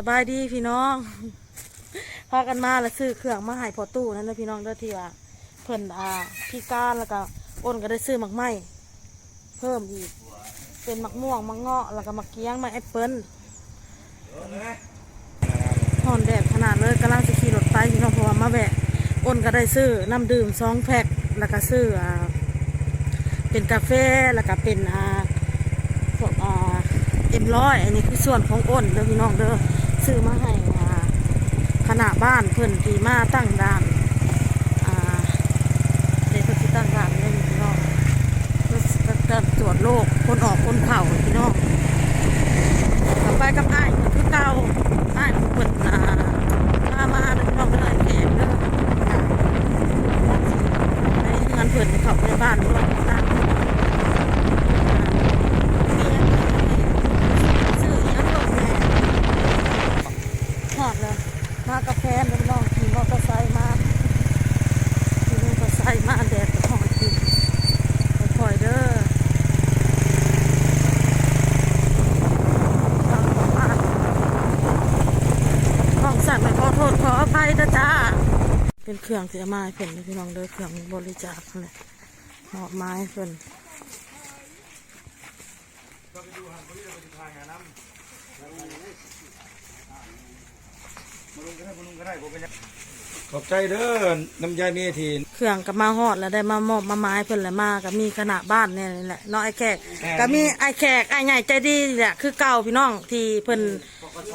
สบายดีพี่น้องพากันมาแล้วซื้อเครื่องมาให้พอตู้นั่นนะพี่น้องเด้อที่ว่าเพิ่นอ่าพี่ก้ารแล้วก็อ้นก็ได้ซื้อหมักไม้เพิ่มอีก เป็นหมักม่วงหมักเงาะแล้วก็หมักเกี้ยงหมักแอปเปิ้ลหอนแดดขนาดเลยกำลังจะขี่รถไปพี่น้องเพราะว่ามาแวะอ้นก็ได้ซื้อน้ำดื่มสองแพ็คแล้วก็ซื้ออ่าเป็นกาแฟแล้วก็เป็นอ่าพวกอ่าเอ็มร้อยอันนี้คือส่วนของอ้นเด้อพี่น้องเด้อ ซื้อมาให้อ่าขนาดบ้านเพื่อนทีมาตั้งด่านอ่าเด็กเพื่อนที่ตั้งด่านเล่น้องเพื่อตรวจโรคคนออกคนเผาพี่น้องกลับไปกับอ้ายคือเก่าอ้ายเพื่อนอ่ามามาเด้อพี่น้องเด้อไอ้แขกเด้ออ่าในงานเพื่อนเขาไปบ้านเพื่อนตั้ง ซื้อยังลงแม่ หอดเลยมากาแฟนน้องขี่มอเตอร์ไซค์มาขี่มอเตอร์ไซค์มาแดดก็หอดกินค่อยเด้อทางประมาณห้องสั่งไปขอโทษขออภัยนะจ้า เป็นเครื่องเสียไม้เพิ่นพี่น้องเด้อเครื่องบริจาคนั่นแหละหอบไม้เพิ่นข อบใจเด้อน้ำยาเมียทีนเครื่องก็มาฮอดแล้วได้มามอบมาไม้เพิ่นแล้วมาก็มีขนาดบ้านเนี่ยนี่แหละเนาะไอ้แขกก็มีไอ้แขกไอ้ใหญ่ใจดีนี่แหละคือเก่าพี่น้องที่เพิ่น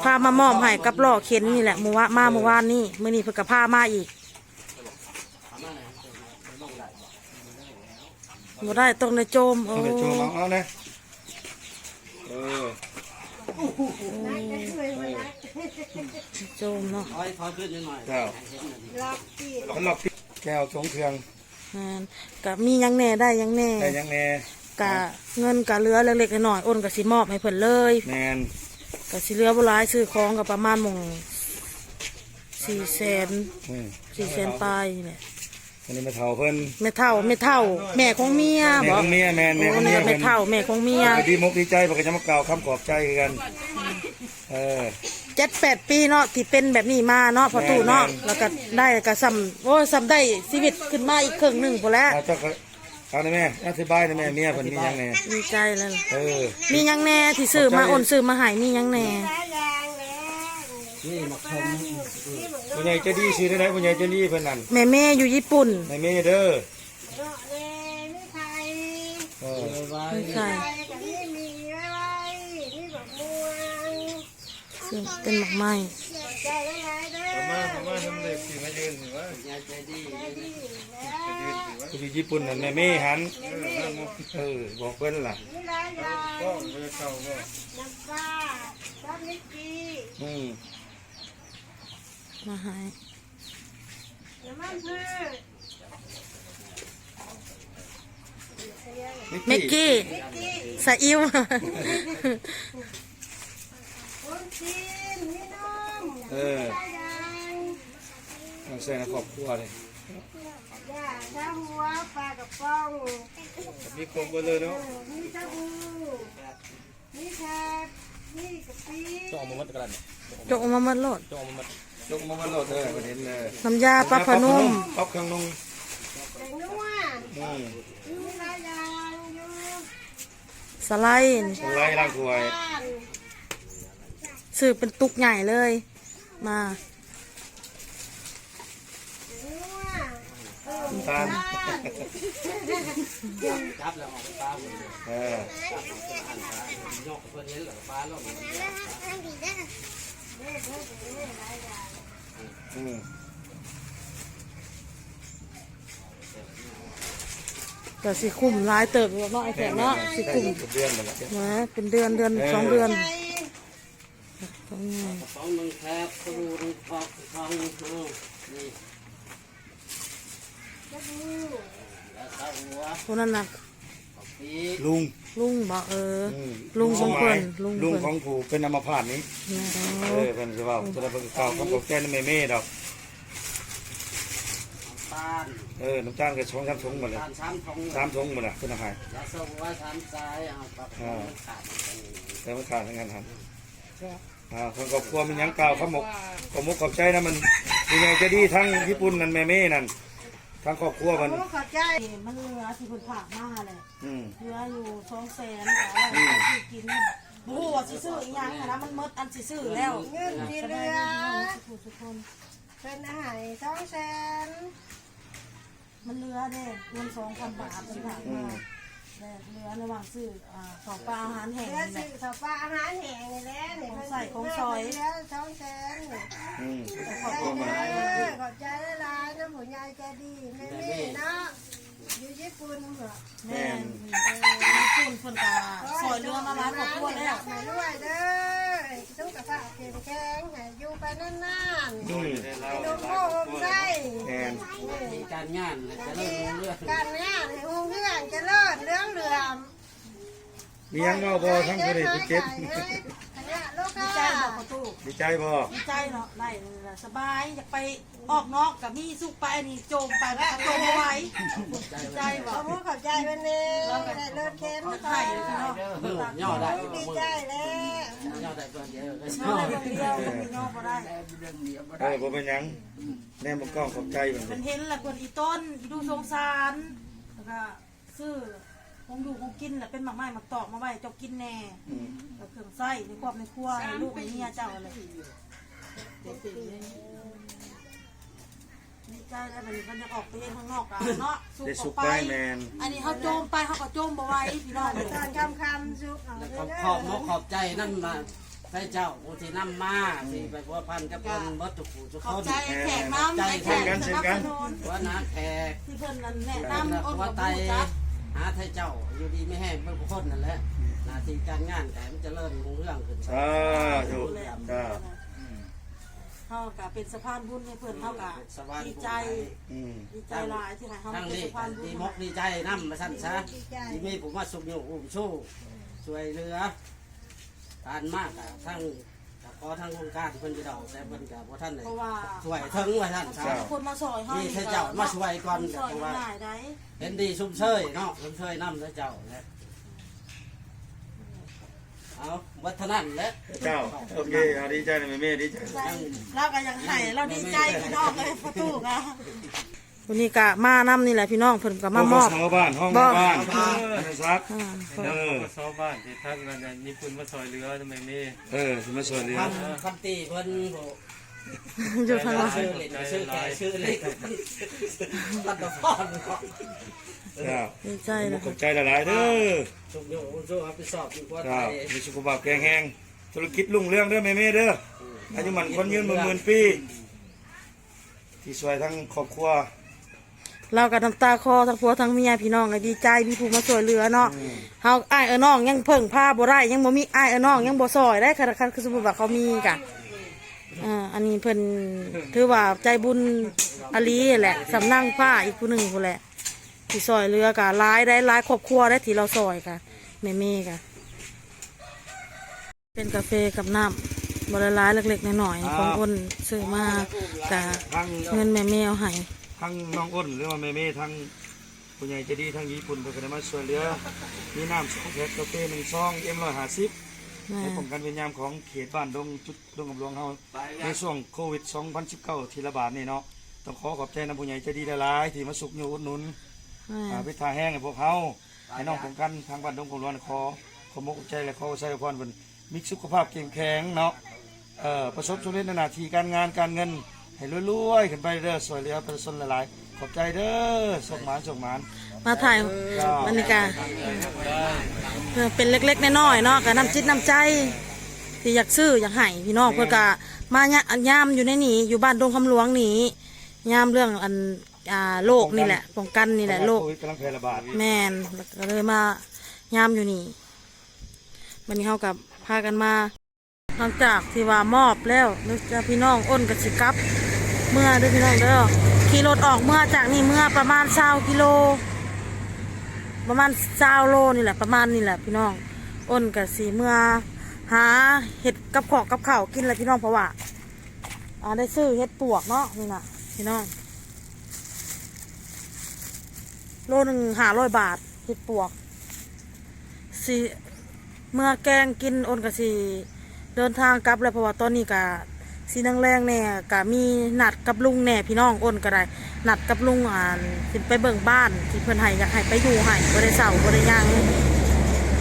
พามามอบให้กับล่อเข็นนี่แหละเมื่อวานมาเมื่อวานนี่มื้อนี้เพิ่นก็พามาอีกบ่ได้ต้องในโจมโอ้เอาไปโชว์เอาเอานะเออ โจมเนาะเจ้ามันหลอกพี่แก้วสงเครื่องแม่นก็มีหยังแหน่ได้หยังแหน่แต่ยังแน่ก็เงินก็เหลือเล็กๆน้อยๆอ้นก็สิมอบให้เพิ่นเลยแมนก็สิเหลือบ่หลายซื้อของก็ประมาณหมงสี่แสนอืมสี่แสนปลายนี่แหละอันนี้มาเท่าเพิ่นแม่เท่าแม่เท่า แม่ของเมียแม่บอขกองเมียแมนแม่โอ้ของนี่เมียก็แม่เท่าแม่ของเมีย ไปดีมกดีใจบอกจะมากล่าวคำขอบใจคือกัน เออ เจ็ดแปดปีเนาะที่เป็นแบบนี้มาเนาะพอตู่เนาะแม่นแล้วก็ได้ก็ซ้ำโอ้ยซ้ำได้ชีวิตขึ้นมาอีกครึ่งหนึ่งพอแล้วเอาเจ้าก็เอาหน่อยแม่อธิบายหน่อยแม่เมียเพิ่นมียังแน่ดีใจเลยเออมีหยังแน่ที่ซื้อมาอ้นซื้อมาใหายมีหยังแน่ผู้ใหญ่ใจะดีสิได้ไหนผู้ใหญ่ใจะดีเพิ่นนั่นแม่แม่อยู่ญี่ปุ่นในเมียเด้อเออไม่ใช่ ซึ่งเป็นหมากไม้เอามาเอามาทำเด็กสิมายืนสิวะผู้ที่ญี่ปุ่นนั่นแม่เม่หันเออบอกเพิ่นล่ะก็บ่จะเข้าก็อืมมาใหายเมกกี้สาอิว เออเอาใส่ในครอบครัวเลยถ้าหัวปลากระป๋องมีครบหมดเลยเนาะมีชาบูมีแคบมีกะปิจกออกมามันโลดยกมามาโหลดเลยประเด็นเลยน้ำยาปลาพะนุ่มป๊อปเครื่องนุ่งแตงนัวอืมมีหลายอย่างอยู่สไลด์นี่ ไล่ล้างถ้วย บ้าน ซื้อเป็นตุกใหญ่เลย มานัวน้ำตาลเอออืมแต่สิคุ้มหลายเติบอยู่เนาะไอ้แขกเนาะสิคุ้มเดือนหมดแล้วนะเป็นเดือนเดือนสองเดือน สองเดือนสองหนึ่งแคบสบู่หนึ่งฟอกทองหนึ่งห้องนี่ชาบูแล้วสาวหัวคนนั้นน่ะปีลุงลุงบอกเอออืมลุงของเพิ่นลุลุงงขอเพิ่งนผู้เป็นอัมพาตนี้เออเป็นสิว่าจะได้เป็นเก่าเขาบอกแจ้งไม่เม่ดอกตาลเออน้ำตาลกับช้อนสามถุงหมดเลยตาลสามทองสามถุงหมดเลยเป็นอาหารยาสบู่สามสายเอาปากขาดแต่ไม่ขาดทั้งนั้นครับ อ่าทางครอบครัวมีหยังกล่าวขอบมกขอบมกขอบใจนะมันยังไงจะดีทั้งญี่ปุ่นนั่นแม่เม่นั่นทั้งครอบครัวมันโอ้ขอบใจมันเหลือที่เพิ่นฝากมาเลยอืมเหลืออยู่สองแสนแต่ว่าสิกินบ่ฮู้ว่าสิซื้ออีหยังหั้นนะมันหมดอันสิซื้อแล้วเงินที่เหลือทุกคนเป็นอาหารสองแสนมันเหลือเด้เงิน2,000บาทสิฝากมา แต่เหลือระหว่างซื้ออ่าของปลาอาหารแห้งเหลือนี่แหซื้ละอข้าวปลาอาหารแห้งนี่แหละนี่ของใส่ของซอยเหลือสองแสนนี่อืมขอบใจเด้อขอบใจหลายๆน้ำผู้ใหญ่ใจดีแม่นี่เนาะอยู่ญี่ปุ่นเหรอแม่นคุณเพิ่นก็ซอยเรือมาหลายครอบครัวแล้วให้รวยเด้อต้องกระเพาะเข้มแข็งให้อยู่ไปนานๆ อืมให้ดูโค้งไส้แม นมีการงานจะเริ่มรู้เรื่องการงานให้หุ่งเรื่องเจะเลิศเรื่องเหลื่อม มีหยังเมาบ่ทั้งคนนี้ไปเก็บขยะ ตูดีใจบ่ดีใจเนาะได้เลยล่ะสบายอยากไปออกนอกกับมีสุกไปอันนี้โจมไปแล้วโจมเอาไว้ดีใจบขออกบคุณขอบใจเป็นเองได้เลิศเข้มไข่เลยพี่น้องเออย่อได้ดีใจแล้วย่อได้ตัวเดียวก็นอกได้คนเดียวพี่น้องก็ได้เออบ่เป็นหยังแน่บ่กล้องขอบใจมันเป็นเห็นแหละคนอีต้นอีดูสงสารแล้วก็ซื้อคงดูคงกินแหละเป็นหมากไม้หมากตอกมาไว้เจ้ากินแน่ อืมแล้วเครื่องไส้ในครอบในครัวในลูกในเมียเจ้าอะไรดีใจได้แบบนี้มันจะออกไปเองข้างนอกกันเนาะสุกได้อสุอกกไปไปแมนอันนี้เขาโจมไปเขาก็โจมบ่ไหว้พี่น้องเลยตอนคำคำสุกเอาแล้วเด้ก็อขอบมกขอบใจนั่นมาใส่เจ้าอุทินำมาสิไปพัวพันกับคนวัตถุผู้ทุกขคอบน ใจแขกน้ำไอ้แขกสนับสนุนว่านาแขกที่เพิ่นนั่นแนะนำอ้นว่ากับไตผู้จักหาไทยเจ้าอยู่ดีไม่แห้งเพื่อคนนั่นแหละ หน้าที่การงานแต่มันจะเริ่มรุ่งเรื่องขึ้นสาธุจ้า เฮาก็เป็นสะพานบุญให้เพิ่นเฮาก็สวรรค์ดีใจอืมดีใจหลายที่ให้เฮาทั้งเป็นนี้สะพานบุญดีมกดีใจน้ำมาสั่นซะที่มีผมว่าสุขอยู่อุ้มชู้ช่วยเหลือการมากอะทั้งขอทั้งโครงการเพิ่นจะเดาแต่เพิ่นกับว่าท่านไหนเพราะว่าช่วยถึงว่าท่านซะคนมาซอยเฮามีนี่เทเจ้ามาช่วยก่อน ซอยเพราะว่าง่ายได้ เห็นดีชุ่มเชยเนาะชุ่มเชยน้ำเจ้าแหละ เอาวัฒนันแหละเจ้าโอเคเอาดีใจนะแม่เม่ดีใจเราก็ยังให้เราดีใจพี่น้องเลยประตูนะวันนี้ก็มานำนี่แหละพี่น้องเพิ่นก็มามอบ ห้งบ้านห้องบ่บ้านเออซักอ่าเออก็ซอบ้านที่ทักกันเนี่ยญี่ปุ่นมาซอยเรือทำไมไม่ เออสิมาสวยเหลือคำคำตีเพิ่นโห อยู่ทางนั้นชื่อเล็กชื่อแก่ชื่อเล็กรัตพรเนาะจ้าดีใจผมนะขอบใจหลายๆเด้อสุขอยู่สู้รับผิดชอบอยู่กว่าไทจ้ายมีสุขภาพแข็งแรงธุรกิจรุ่งเรืองเด้อแม่เม่เด้ออายุมันคนยืนหมื่นๆปี ที่ช่วยทั้งครอบครัวเราก็น้ำตาคอทั้งผัวทั้งเมียพี่น้องก็ดีใจมีผู้มาช่วยเหลือเนาะเฮาอ้ายเออน้องยังเพิ่งพาบ่ได้ยังบ่มีอ้ายเออน้องยังบ่ซอยได้คันคันคือสมมุติว่าเขามีกะ อ่าอันนี้เพิ่นถือว่าใจบุญอลีแหละสำนักผ้าอีกผู้หนึงผู้นแหละที่ซอยเรือกะหลายได้หลายครอบครัวได้ที่เราซอยกะแม่เมกะเป็นกาแฟกับน้ำบริลายเล็กๆน้อยๆของอ้นซื้อมากะทั้งเงินแม่เมเอาให้ทั้งน้องอ้นหรือว่าแม่เม่ทั้งผู้ใหญ่ใจะดีทั้งญี่ปุ่นเพื่อนก็ได้มาช่วยเหลือมีน้ำสองแพ็คกาแฟหนึ่งซองเอ็มร้อยห้าสิบแม่ ในป้องกันเวียนยามของเขตบ้านดงจุดดงกับหลวงเฮาในช่วงโควิด 2019 ที่ระบาดนี่เนาะต้องขอขอบใจน้ำผู้ใหญ่ใจดีหลายๆที่มาสุกอยู่อุดหนุนแม่อ่าพิธาแห้งให้พวกเฮาให้น้องป้องกันทางบ้านดงกับหลวงขอขอมกใจและขอใส่พรเป็นมีสุขภาพเข้มแข็งเนาะเอ่อประสบสุเร็จในหน้าที่การงานการเงินให้รวยๆขึ้นไปเด้อสวยเหลือประชาชนหลายๆขอบใจเด้อส่งหมานส่งหมาน มาถ่ายบรรยากาศเออเป็นเล็กๆน้อยๆเนาะกับน้ำจิตน้ำใจที่อยากซื้ออยากให้พี่น้องเพื่อกะมาเนี่ยยามอยู่ในนี่อยู่บ้านดงคำหลวงนี่ยามเรื่องอันอ่าโรคนี่แหละป้องกันนี่แหละโรคโควิดกำลังแพร่ระบาดแม่นแล้วก็เลยมายามอยู่นี่วันนี้เขากับพากันมาหลังจากที่ว่ามอบแล้วนึกจะพี่น้องอ้นกับสิกลับ เมื่อเด้วยพี่น้องเด้อขี่รถออกเมื่อจากนี่เมื่อประมาณเศร้ากิโล ประมาณเศร้าโลนี่แหละประมาณนี่แหละพี่น้องอ้นกับสีเมื่อหาเห็ดกับขอกกับเข้ากินแหละพี่น้องเพราะว่าอ่าได้ซื้อเห็ดปวกเนาะนี่นะพี่น้อง โลหนึ่งหาร้อยบาทเห็ดปวกสีเมื่อแกงกินอ้นกับสีเดินทางกลับแล้วเพราะว่าตอนนี้ก็สีนังแรงแน่ก็มีนัดกับลุงแน่พี่น้องอ้นก็ได้ นัดกับลุงอ่านสิไปเบิ่งบ้านที่เพิ่อนให้อยากให้ไปอยู่ให้บ่ได้เศร้าบ่ได้ยัง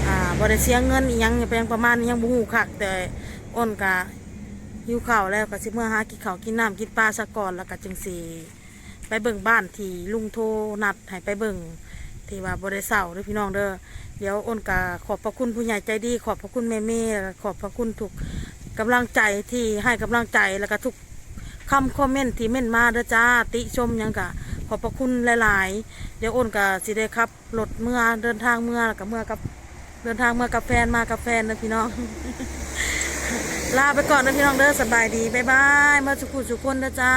อ่าบ่ได้เสียเงินอีหยังเป็นประมาณนี้ยังบ่ฮู้คักแต่อ้นก็หิวข้าวแล้วก็สิเมื่อหากินข้าวกินน้ำกินปลาซะก่อนแล้วก็จึงสิไปเบิ่งบ้านที่ลุงโทรนัดให้ไปเบิ่งที่ว่าบ่ได้เศร้าเด้อพี่น้องเด้อเดี๋ยวอ้นกาขอบพระคุณผู้ใหญ่ใจดี ขอบพระคุณแม่เม่ขอบพระคุณทุกกำลังใจที่ให้กำลังใจแล้วก็ทุก คำคอมเมนต์ที่เม่นมาเด้อจ้า ติชมยังกะขอบพระคุณหลาย ๆ เดี๋ยวอ้นกาสิได้ครับรถเมื่อเดินทางเมื่อกับเมื่อกับเดินทางเมื่อกับแฟนมากับแฟนนะพี่น้อง ลาไปก่อนนะพี่น้องเด้อสบายดีบ๊ายบายเมื่อสุขุสุขคนเด้อจ้า